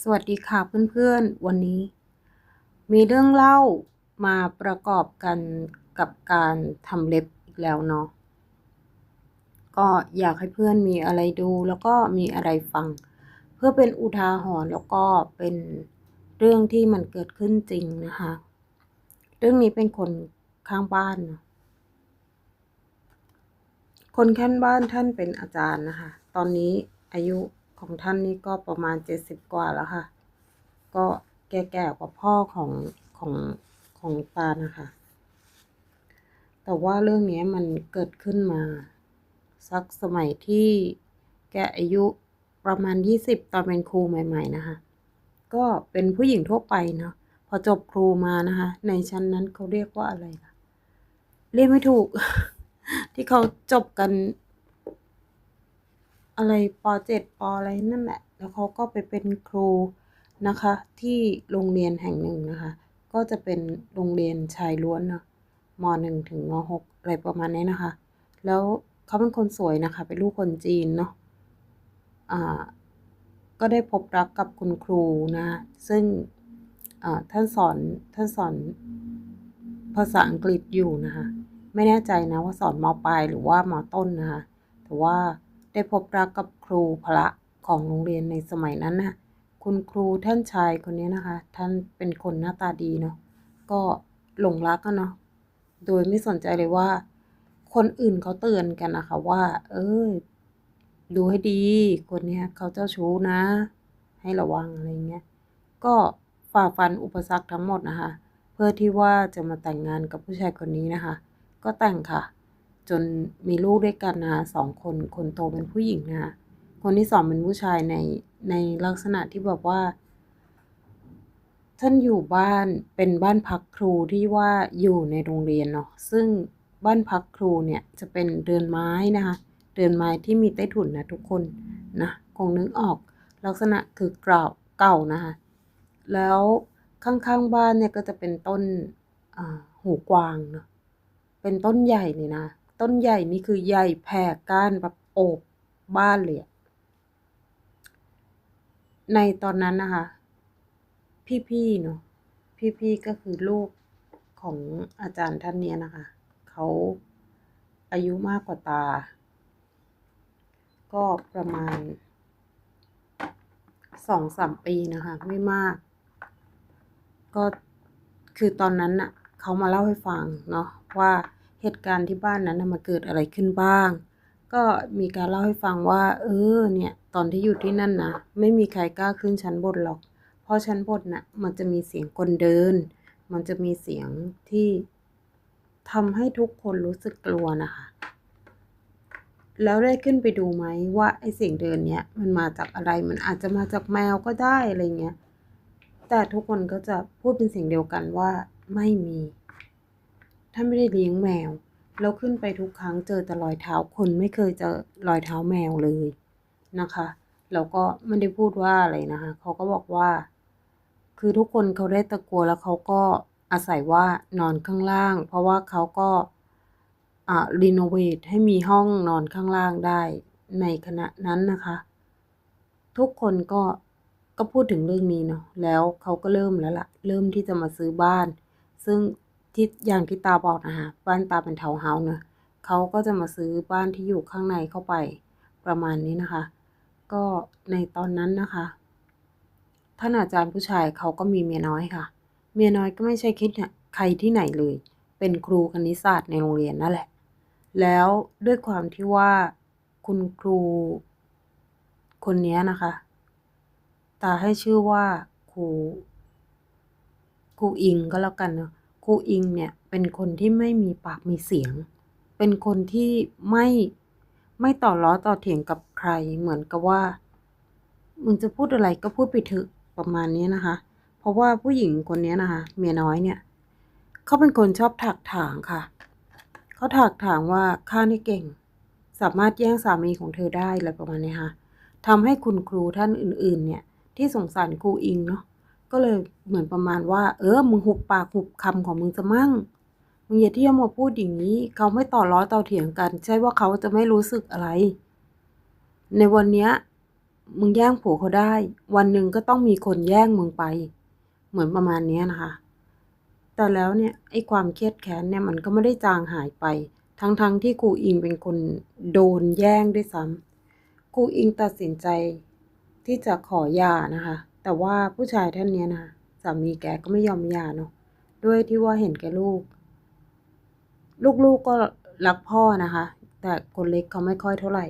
สวัสดีค่ะเพื่อนๆ วันนี้ มีเรื่องเล่ามาประกอบกันกับการทำเล็บอีกแล้วเนาะก็อยากให้เพื่อนมีอะไรดูแล้วก็มีอะไรฟัง เพื่อเป็นอุทาหรณ์แล้วก็เป็นเรื่องที่มันเกิดขึ้นจริงนะคะ เรื่องนี้เป็นคนข้างบ้านเนาะคนข้างบ้านท่านเป็นอาจารย์นะคะ ตอนนี้อายุ ของท่านนี่ก็ประมาณเจ็ดสิบกว่าแล้วค่ะ ก็แก่ๆกว่าพ่อของของของตานะคะ แต่ว่าเรื่องนี้มันเกิดขึ้นมา สักสมัยที่แกอายุประมาณยี่สิบตอนเป็นครูใหม่ ๆ นะคะ ก็เป็นผู้หญิงทั่วไปเนาะพอจบครูมานะคะ ในชั้นนั้นเขาเรียกว่าอะไรล่ะ เรียกไม่ถูก ที่เขาจบกัน อะไรปเจ็ดปอะไรนั่นแหละ แล้วเขาก็ไปเป็นครูนะคะ ที่โรงเรียนแห่งหนึ่งนะคะ ก็จะเป็นโรงเรียนชายล้วนเนาะมหนึ่งถึงมหกอะไรประมาณนี้นะคะ แล้วเขาเป็นคนสวยนะคะ เป็นลูกคนจีนเนาะอ่าก็ได้พบรักกับคุณครูนะ ซึ่งท่านสอนท่านสอนภาษาอังกฤษอยู่นะคะ ไม่แน่ใจนะว่าสอนมปลายหรือว่ามต้นนะคะ แต่ว่า ได้พบรักกับครูพระของโรงเรียนในสมัยนั้นนะคุณครูท่านชายคนนี้นะคะ ท่านเป็นคนหน้าตาดีเนาะ ก็หลงรักกันเนาะ โดยไม่สนใจเลยว่า คนอื่นเขาเตือนกันนะคะว่า เออดูให้ดี คนนี้เขาเจ้าชู้นะ ให้ระวังอะไรเงี้ย ก็ฝ่าฟันอุปสรรคทั้งหมดนะคะ เพื่อที่ว่าจะมาแต่งงานกับผู้ชายคนนี้นะคะ ก็แต่งค่ะ จนมีลูกด้วยกันนะคะสองคนคนโตเป็นผู้หญิงนะคะคนที่สองเป็นผู้ชายในในลักษณะที่แบบว่า ท่านอยู่บ้านเป็นบ้านพักครูที่ว่าอยู่ในโรงเรียนเนาะซึ่งบ้านพักครูเนี่ยจะเป็นเรือนไม้นะคะเรือนไม้ที่มีใต้ถุนนะทุกคนนะคงนึกออกลักษณะคือเก่าเก่านะคะแล้วข้างๆบ้านเนี่ยก็จะเป็นต้นหูกวางเนาะเป็นต้นใหญ่เลยนะ ต้นใหญ่นี่คือใหญ่แผ่ก้านแบบโอบบ้านเลยในตอนนั้นนะคะ พี่ๆเนาะพี่ๆก็คือลูกของอาจารย์ท่านเนี้ยนะคะ เขาอายุมากกว่าตา ก็ประมาณสองสามปีนะคะ ไม่มาก ก็คือตอนนั้นน่ะเขามาเล่าให้ฟังเนาะว่า เหตุการณ์ที่บ้านนั้นมาเกิดอะไรขึ้นบ้าง ก็มีการเล่าให้ฟังว่า เออเนี่ยตอนที่อยู่ที่นั่นนะไม่มีใครกล้าขึ้นชั้นบนหรอก เพราะชั้นบนน่ะมันจะมีเสียงคนเดิน มันจะมีเสียงที่ทำให้ทุกคนรู้สึกกลัวนะคะแล้วได้ขึ้นไปดูไหมว่าไอ้เสียงเดินเนี้ยมันมาจากอะไรมันอาจจะมาจากแมวก็ได้อะไรเงี้ยแต่ทุกคนก็จะพูดเป็นเสียงเดียวกันว่าไม่มี ท่านไม่ได้เลี้ยงแมวแล้วขึ้นไปทุกครั้งเจอแต่รอยเท้าคนไม่เคยเจอรอยเท้าแมวเลยนะคะแล้วก็ไม่ได้พูดว่าอะไรนะคะเขาก็บอกว่า คือทุกคนเขาได้ตะกัวแล้วเขาก็อาศัยว่านอนข้างล่าง เพราะว่าเขาก็อ่ารีโนเวทให้มีห้องนอนข้างล่างได้ในขณะนั้นนะคะ ทุกคนก็ก็พูดถึงเรื่องนี้เนาะแล้วเขาก็เริ่มแล้วละ่ะ เริ่มที่จะมาซื้อบ้าน ซึ่ง ที่อย่างที่ตาบอกนะคะบ้านตาเป็นเทาเฮาเนะเขาก็จะมาซื้อบ้านที่อยู่ข้างในเข้าไปประมาณนี้นะคะ ก็ในตอนนั้นนะคะท่านอาจารย์ผู้ชายเขาก็มีเมียน้อยค่ะ เมียน้อยก็ไม่ใช่คิดใครที่ไหนเลย เป็นครูคณิตศาสตร์ในโรงเรียนนั่นแหละ แล้วด้วยความที่ว่าคุณครูคนนี้นะคะตาให้ชื่อว่าครูครูอิงก็แล้วกันเนาะ ครูอิงเนี่ยเป็นคนที่ไม่มีปากมีเสียง เป็นคนที่ไม่ไม่ต่อล้อต่อเถียงกับใครเหมือนกับว่า มึงจะพูดอะไรก็พูดไปเถอะประมาณนี้นะคะ เพราะว่าผู้หญิงคนนี้นะคะเมียน้อยเนี่ยเขาเป็นคนชอบถักถางค่ะ เขาถักถางว่าข้านี่เก่ง สามารถแย่งสามีของเธอได้อะไรประมาณนี้ค่ะทำให้คุณครูท่านอื่นๆ เนี่ยที่สงสารครูอิงเนาะ ก็เลยเหมือนประมาณว่า เออ มึงหุบปากหุบคำของมึงจะมั่ง มึงอย่าที่จะมาพูดอย่างนี้ เขาไม่ต่อล้อต่อเถียงกัน ใช่ว่าเขาจะไม่รู้สึกอะไร ในวันเนี้ย มึงแย่งผัวเขาได้ วันหนึ่งก็ต้องมีคนแย่งมึงไป เหมือนประมาณเนี้ยนะคะ แต่แล้วเนี่ยไอ้ความเครียดแค้นเนี่ยมันก็ไม่ได้จางหายไป ทั้งๆทที่ครูอิงเป็นคนโดนแย่งด้วยซ้ำครูอิงตัดสินใจที่จะขอหย่านะคะ แต่ว่าผู้ชายท่านนี้นะสามีแกก็ไม่ยอมหย่าเนาะด้วยที่ว่าเห็นแกลูก ลูกๆก็รักพ่อนะคะ แต่คนเล็กเขาไม่ค่อยเท่าไหร่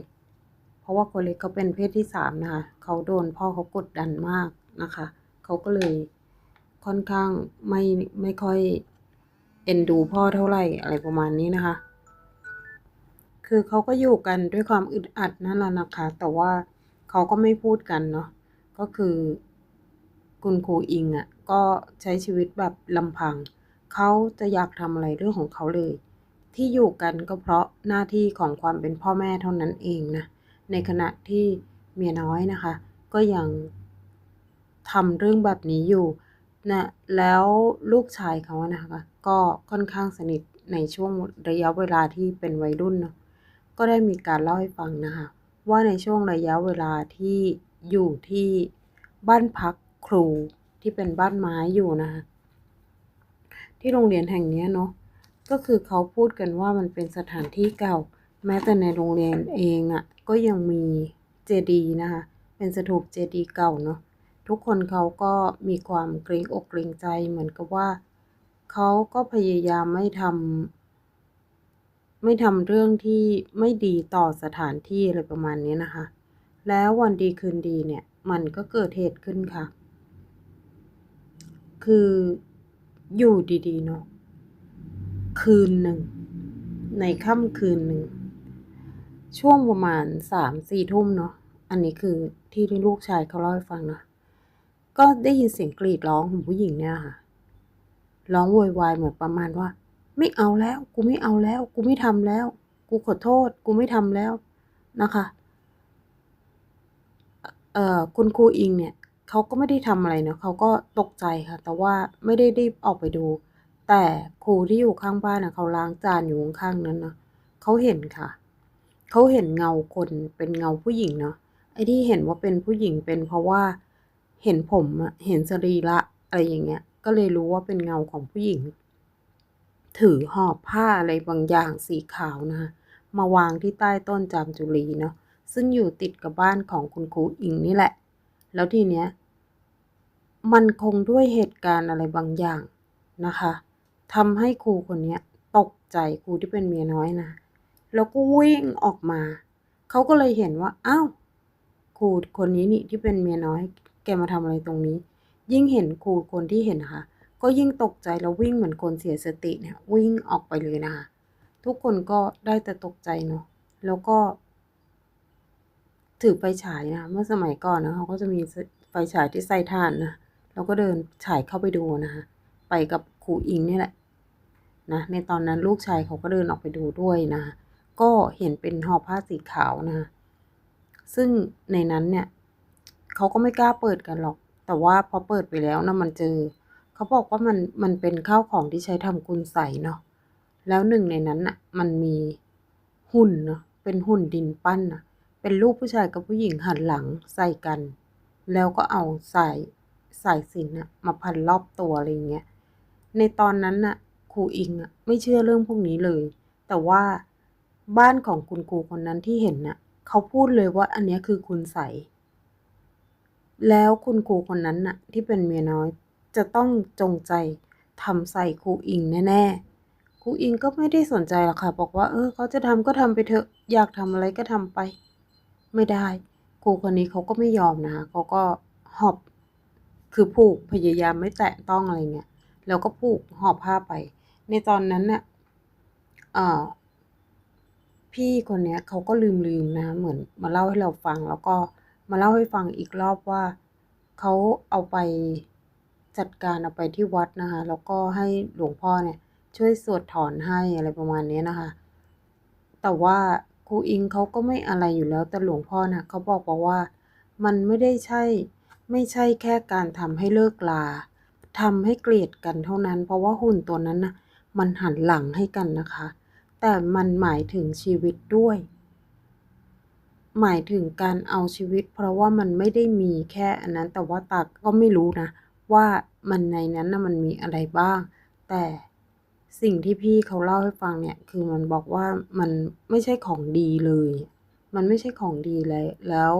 เพราะว่าคนเล็กเขาเป็นเพศที่สามนะคะเขาโดนพ่อเขากดดันมากนะคะเขาก็เลยค่อนข้างไม่ไม่ค่อยเอ็นดูพ่อเท่าไหร่อะไรประมาณนี้นะคะ คือเขาก็อยู่กันด้วยความอึดอัดนั่นแหละนะคะ แต่ว่าเขาก็ไม่พูดกันเนาะ ก็คือ คุณครูอิงอะ่ะก็ใช้ชีวิตแบบลำพัง เขาจะอยากทำอะไรเรื่องของเขาเลย ที่อยู่กันก็เพราะหน้าที่ของความเป็นพ่อแม่เท่านั้นเองนะ ในขณะที่เมียน้อยนะคะ ก็ยังทำเรื่องแบบนี้อยู่นะแล้วลูกชายเขานะคะ ก็ค่อนข้างสนิทในช่วงระยะเวลาที่เป็นวัยรุ่นเนาะก็ได้มีการเล่าให้ฟังนะคะ ว่าในช่วงระยะเวลาที่อยู่ที่บ้านพัก ครูที่เป็นบ้านไม้อยู่นะคะที่โรงเรียนแห่งนี้เนาะก็คือเขาพูดกันว่ามันเป็นสถานที่เก่า แม้แต่ในโรงเรียนเองอะ่ะ ก็ยังมีเจดีนะคะเป็นสถูปเจดีเก่าเนาะทุกคนเขาก็มีความเกรงอกเกรงใจเหมือนกับว่าเขาก็พยายามไม่ทำไม่ทำเรื่องที่ไม่ดีต่อสถานที่อะไรประมาณนี้นะคะ แล้ววันดีคืนดีเนี่ย มันก็เกิดเหตุขึ้นค่ะ คืออยู่ดีๆเนาะคืนหนึ่ง ในค่ำคืนหนึ่ง ช่วงประมาณสามสี่ทุ่มเนาะอันนี้คือที่ลูกชายเขาเล่าให้ฟังนะก็ได้ยินเสียงกรีดร้องของผู้หญิงเนี่ยค่ะ ร้องโวยวายเหมือนประมาณว่า ไม่เอาแล้ว กูไม่เอาแล้ว กูไม่ทำแล้ว กูขอโทษ กูไม่ทำแล้วนะคะ เอ่อคุณครูอิงเนี่ย เขาก็ไม่ได้ทำอะไรเนาะเขาก็ตกใจค่ะ แต่ว่าไม่ได้รีบออกไปดู แต่ครูที่อยู่ข้างบ้านนะเขาล้างจานอยู่ข้างๆนั้นนะเขาเห็นค่ะ เขาเห็นเงาคนเป็นเงาผู้หญิงเนาะไอ้ที่เห็นว่าเป็นผู้หญิงเป็นเพราะว่าเห็นผมอะเห็นสรีระอะไรอย่างเงี้ย ก็เลยรู้ว่าเป็นเงาของผู้หญิง ถือห่อผ้าอะไรบางอย่างสีขาวนะคะมาวางที่ใต้ต้นจามจุลีเนาะซึ่งอยู่ติดกับบ้านของคุณครูอิงนี่แหละ แล้วทีเนี้ยมันคงด้วยเหตุการณ์อะไรบางอย่างนะคะทำให้ครูคนเนี้ยตกใจครูที่เป็นเมียน้อยนะแล้วก็วิ่งออกมาเขาก็เลยเห็นว่าอ้าวครูคนนี้นี่ที่เป็นเมียน้อย แกมาทำอะไรตรงนี้ ยิ่งเห็นครูคนที่เห็นนะคะก็ยิ่งตกใจแล้ววิ่งเหมือนคนเสียสติเนี่ยวิ่งออกไปเลยนะคะทุกคนก็ได้แต่ตกใจเนาะแล้วก็ ถือไฟฉายนะ เมื่อสมัยก่อนนะเขาก็จะมีไฟฉายที่ใส่ถ่านนะแล้วก็เดินฉายเข้าไปดูนะคะไปกับครูอิงนี่แหละนะในตอนนั้นลูกชายเขาก็เดินออกไปดูด้วยนะก็เห็นเป็นห่อผ้าสีขาวนะซึ่งในนั้นเนี่ยเขาก็ไม่กล้าเปิดกันหรอก แต่ว่าพอเปิดไปแล้วนะมันเจอเขาบอกว่ามันมันเป็นข้าวของที่ใช้ทำกุญใสเนาะแล้วหนึ่งในนั้นน่ะมันมีหุ่นเนาะเป็นหุ่นดินปั้นน่ะ เป็นรูปผู้ชายกับผู้หญิงหันหลังใส่กัน แล้วก็เอาสายสายสิญจนน่ะมาพันรอบตัวอะไรเงี้ย ในตอนนั้นน่ะครูอิงอะไม่เชื่อเรื่องพวกนี้เลย แต่ว่าบ้านของคุณครูคนนั้นที่เห็นน่ะเขาพูดเลยว่าอันนี้คือคุณใส แล้วคุณครูคนนั้นน่ะที่เป็นเมียน้อยจะต้องจงใจทำใส่ครูอิงแน่ๆครูอิงก็ไม่ได้สนใจหรอกค่ะ บอกว่า เออเขาจะทำก็ทำไปเถอะ อยากทำอะไรก็ทำไป ไม่ได้ครูคนนี้เขาก็ไม่ยอมนะคะเขาก็หอบคือผูกพยายามไม่แตะต้องอะไรเงี้ยแล้วก็ผูกห่อผ้าไป ในตอนนั้นเน่ะเอ่อพี่คนเนี้ยเขาก็ลืมลืมนะเหมือนมาเล่าให้เราฟัง แล้วก็มาเล่าให้ฟังอีกรอบว่าเขาเอาไปจัดการเอาไปที่วัดนะคะ แล้วก็ให้หลวงพ่อเนี่ยช่วยสวดถอนให้อะไรประมาณนี้นะคะ แต่ว่า รูอิงเขาก็ไม่อะไรอยู่แล้วแต่หลวงพ่อนะเขาบอกบอกว่า มันไม่ได้ใช่ ไม่ใช่แค่การทำให้เลิกลาทำให้เกลียดกันเท่านั้น เพราะว่าหุ่นตัวนั้นนะมันหันหลังให้กันนะคะ แต่มันหมายถึงชีวิตด้วย หมายถึงการเอาชีวิต เพราะว่ามันไม่ได้มีแค่อันนั้นแต่ว่าตาก็ไม่รู้นะ ว่ามันในนั้นนะมันมีอะไรบ้าง แต่ สิ่งที่พี่เขาเล่าให้ฟังเนี่ย คือมันบอกว่ามันไม่ใช่ของดีเลย มันไม่ใช่ของดีเลย แล้ว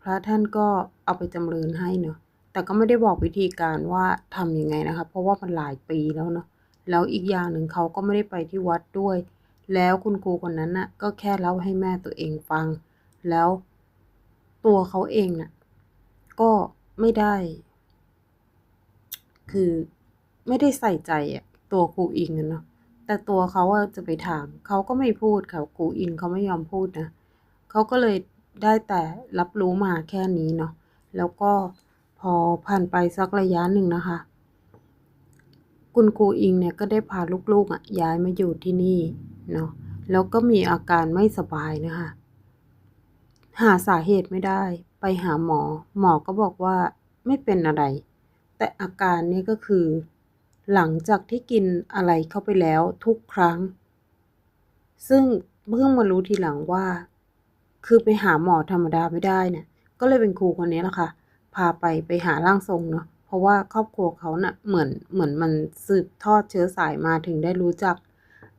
พระท่านก็เอาไปจำเริญให้เนาะ แต่ก็ไม่ได้บอกวิธีการว่าทำยังไงนะคะ เพราะว่ามันหลายปีแล้วเนาะ แล้วอีกอย่างหนึ่งเขาก็ไม่ได้ไปที่วัดด้วย แล้วคุณครูคนนั้นน่ะ ก็แค่เล่าให้แม่ตัวเองฟัง แล้วตัวเขาเองน่ะ ก็ไม่ได้ คือไม่ได้ใส่ใจอะ ตัวครูอิงอะเนาะแต่ตัวเขาจะไปถามเขาก็ไม่พูดค่ะครูอิงเขาไม่ยอมพูดนะเขาก็เลยได้แต่รับรู้มาแค่นี้เนาะแล้วก็พอผ่านไปสักระยะหนึ่งนะคะ คุณครูอิงเนี่ยก็ได้พาลูกๆอะย้ายมาอยู่ที่นี่เนาะแล้วก็มีอาการไม่สบายนะคะหาสาเหตุไม่ได้ ไปหาหมอ หมอก็บอกว่าไม่เป็นอะไร แต่อาการนี่ก็คือ หลังจากที่กินอะไรเข้าไปแล้วทุกครั้ง ซึ่งเพิ่งมารู้ทีหลังว่า คือไปหาหมอธรรมดาไม่ได้เนี่ย ก็เลยเป็นครูคนนี้แหละค่ะ พาไปไปหาร่างทรงเนาะเพราะว่าครอบครัวเขาเน่ะเหมือนเหมือนมันสืบทอดเชื้อสายมาถึงได้รู้จัก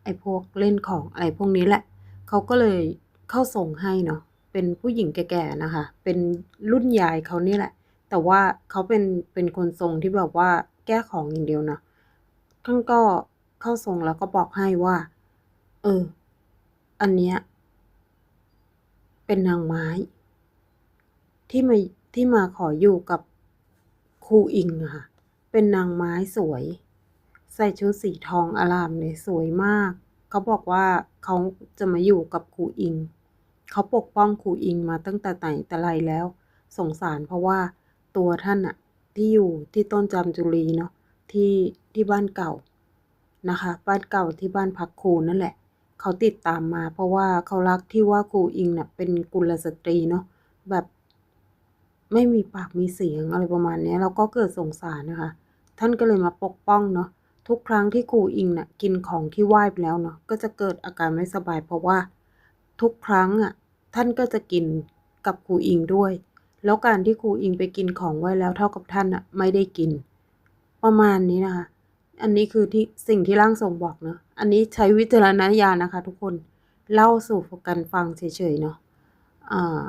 ไอ้พวกเล่นของอะไรพวกนี้แหละ เขาก็เลยเข้าส่งให้เนาะเป็นผู้หญิงแก่ๆนะคะ เป็นรุ่นยายเขานี่แหละ แต่ว่าเขาเป็นเป็นคนทรงที่แบบว่าแก้ของอย่างเดียวเนาะ ท่านก็เข้าทรงแล้วก็บอกให้ว่า เออ อันเนี้ยเป็นนางไม้ ที่มาที่มาขออยู่กับครูอิงค่ะ เป็นนางไม้สวย ใส่ชุดสีทองอลามเลยสวยมาก เขาบอกว่าเขาจะมาอยู่กับครูอิง เขาปกป้องครูอิงมาตั้งแต่ไหนแต่ไรแล้ว สงสารเพราะว่าตัวท่านอะที่อยู่ที่ต้นจามจุรีเนาะ ที่ที่บ้านเก่านะคะ บ้านเก่าที่บ้านพักครูนั่นแหละ เขาติดตามมา เพราะว่าเขารักที่ว่าครูอิงเนี่ยเป็นกุลสตรีเนาะแบบไม่มีปากมีเสียงอะไรประมาณนี้เราก็เกิดสงสารนะคะ ท่านก็เลยมาปกป้องเนาะทุกครั้งที่ครูอิงน่ะกินของที่ไหว้ไปแล้วเนาะก็จะเกิดอาการไม่สบาย เพราะว่าทุกครั้งอะท่านก็จะกินกับครูอิงด้วย แล้วการที่ครูอิงไปกินของไว้แล้วเท่ากับท่านอะไม่ได้กิน ประมาณนี้นะคะ อันนี้คือที่สิ่งที่ร่างทรงบอกเนาะ อันนี้ใช้วิจารณญาณนะคะ ทุกคน เล่าสู่กันฟังเฉยๆเนาะ อ่า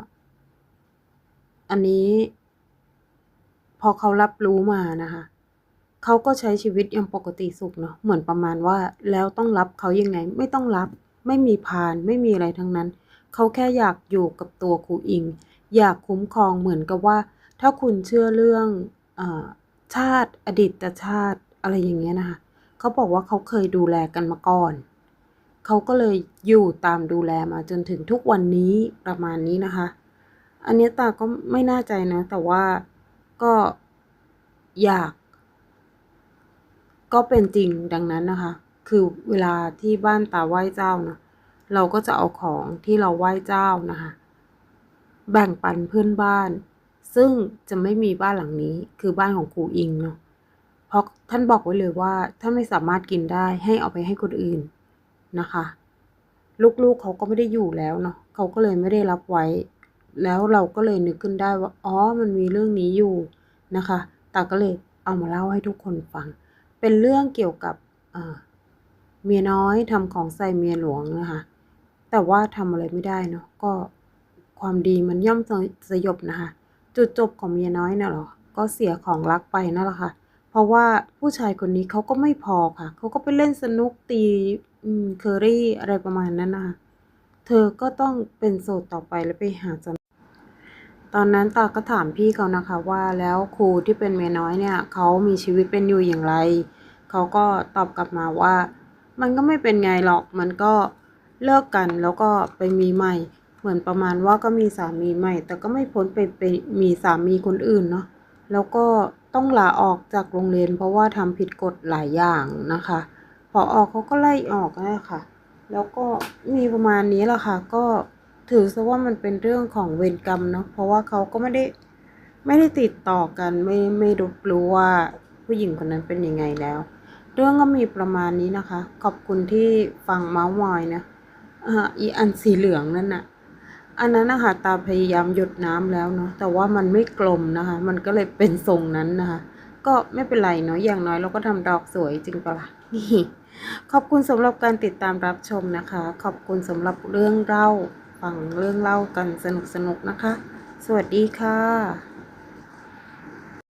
อันนี้ พอเขารับรู้มานะคะ เขาก็ใช้ชีวิตอย่างปกติสุขเนาะ เหมือนประมาณว่าแล้วต้องรับเขายังไง ไม่ต้องรับ ไม่มีพาน ไม่มีอะไรทั้งนั้น เขาแค่อยากอยู่กับตัวครูอิง อยากคุ้มครองเหมือนกับว่า ถ้าคุณเชื่อเรื่อง อ่า ชาติ อดีตชาติอะไรอย่างเงี้ยนะคะเขาบอกว่าเขาเคยดูแลกันมาก่อน เขาก็เลยอยู่ตามดูแลมาจนถึงทุกวันนี้ประมาณนี้นะคะ อันนี้ตาก็ไม่น่าใจนะ แต่ว่าก็อยาก ก็เป็นจริงดังนั้นนะคะ คือเวลาที่บ้านตาไหว้เจ้านะเราก็จะเอาของที่เราไหว้เจ้านะคะ แบ่งปันเพื่อนบ้าน ซึ่งจะไม่มีบ้านหลังนี้คือบ้านของครูอิงเนาะเพราะท่านบอกไว้เลยว่าถ้าไม่สามารถกินได้ให้เอาไปให้คนอื่นนะคะ ลูกๆเขาก็ไม่ได้อยู่แล้วเนาะเขาก็เลยไม่ได้รับไว้ แล้วเราก็เลยนึกขึ้นได้ว่าอ๋อมันมีเรื่องนี้อยู่นะคะตาก็เลยเอามาเล่าให้ทุกคนฟัง เป็นเรื่องเกี่ยวกับเมียน้อยทำของใส่เมียหลวงนะคะแต่ว่าทำอะไรไม่ได้เนาะก็ความดีมันย่อมสยบนะคะ จุดจบของเมียน้อยเนี่ยหรอ ก็เสียของรักไปนั่นแหละค่ะ เพราะว่าผู้ชายคนนี้เขาก็ไม่พอค่ะ เขาก็ไปเล่นสนุกตีเคอรี่อะไรประมาณนั้นนะคะเธอก็ต้องเป็นโสดต่อไปแล้วไปหาจตอนนั้นตาก็ถามพี่เขานะคะว่าแล้วครูที่เป็นเมียน้อยเนี่ยเขามีชีวิตเป็นอยู่อย่างไร เขาก็ตอบกลับมาว่า มันก็ไม่เป็นไงหรอกมันก็เลิกกันแล้วก็ไปมีใหม่ เหมือนประมาณว่าก็มีสามีใหม่ แต่ก็ไม่พ้นไปไปมีสามีคนอื่นเนาะแล้วก็ต้องลาออกจากโรงเรียน เพราะว่าทำผิดกฎหลายอย่างนะคะพอออกเขาก็ไล่ออกนะค่ะแล้วก็มีประมาณนี้แหละค่ะ ก็ถือซะว่ามันเป็นเรื่องของเวรกรรมเนาะเพราะว่าเขาก็ไม่ได้ไม่ได้ติดต่อกันไม่ไม่รู้รู้ว่าผู้หญิงคนนั้นเป็นยังไงแล้ว เรื่องก็มีประมาณนี้นะคะ ขอบคุณที่ฟังเมาส์มอยนะอ่าอีอันสีเหลืองนั่นน่ะ อันนั้นนะคะตาพยายามหยดน้ำแล้วเนาะแต่ว่ามันไม่กลมนะคะ มันก็เลยเป็นทรงนั้นนะคะ ก็ไม่เป็นไรเนาะอย่างน้อยเราก็ทำดอกสวยจริงปะล่ะนี่ขอบคุณสำหรับการติดตามรับชมนะคะ ขอบคุณสำหรับเรื่องเล่าฟังเรื่องเล่ากันสนุกๆนะคะ สวัสดีค่ะ